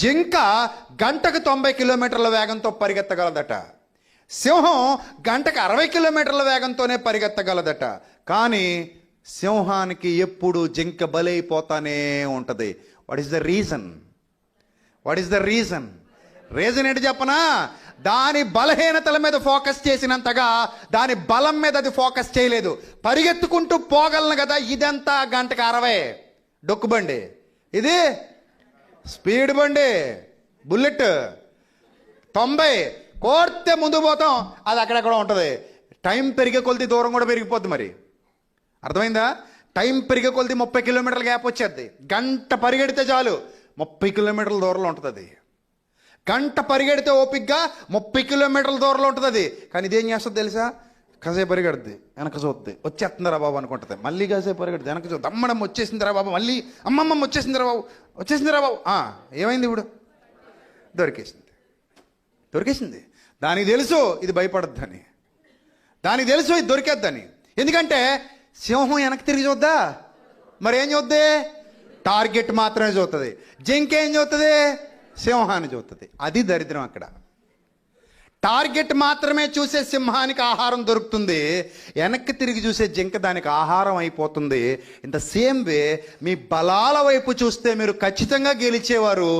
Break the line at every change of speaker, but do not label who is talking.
జింక గంటకు తొంభై కిలోమీటర్ల వేగంతో పరిగెత్తగలదట. సింహం గంటకు అరవై కిలోమీటర్ల వేగంతోనే పరిగెత్తగలదట. కానీ సింహానికి ఎప్పుడు జింక బలైపోతానే ఉంటుంది. What is the reason what is the reason reason ఏంటి చెప్పనా? దాని బలహీనతల మీద ఫోకస్ చేసినంతగా దాని బలం మీద అది ఫోకస్ చేయలేదు. పరిగెత్తుకుంటూ పోగలను కదా ఇదంతా గంటకు అరవై. డొక్కుబండి ఇది స్పీడ్ బండి బుల్లెట్ తొంభై కోర్తే ముందు పోతాం అది అక్కడెక్కడ ఉంటుంది. టైం పెరిగే కొలిది దూరం కూడా పెరిగిపోద్ది మరి. అర్థమైందా? టైం పెరిగే కొలిది ముప్పై కిలోమీటర్ల గ్యాప్ వచ్చేది గంట పరిగెడితే చాలు ముప్పై కిలోమీటర్ల దూరంలో ఉంటుంది అది గంట పరిగెడితే ఓపిక్గా ముప్పై కిలోమీటర్ల దూరంలో ఉంటుంది అది కానీ ఇదేం చేస్తుంది తెలుసా? కాసేపు పరిగెడుద్ది వెనక చూద్ది. వచ్చేస్తుందిరా బాబు అనుకుంటుంది. మళ్ళీ కాసేపు పరిగెడుద్ది వెనక చూద్ది. అమ్మడం వచ్చేసిందిరా బాబు మళ్ళీ అమ్మమ్మ వచ్చేసిందిరా బాబు. వచ్చేసిందిరా బాబు. ఏమైంది ఇప్పుడు? దొరికేసింది. దొరికేసింది. దానికి తెలుసు ఇది భయపడద్దని. దానికి తెలుసు ఇది దొరికేద్దని. ఎందుకంటే సింహం వెనక్కి తిరిగి చూద్దా? మరి ఏం చూద్ది? టార్గెట్ మాత్రమే చూస్తుంది జింక ఏం చూస్తుంది సింహాన్ని చూస్తుంది అది దరిద్రం అక్కడ. టార్గెట్ మాత్రమే చూసే సింహానికి ఆహారం దొరుకుతుంది. వెనక్కి తిరిగి చూసే జింక దానికి ఆహారం అయిపోతుంది. ఇంత సేమ్ వే మీ బలాల వైపు చూస్తే మీరు ఖచ్చితంగా గెలిచేవారు.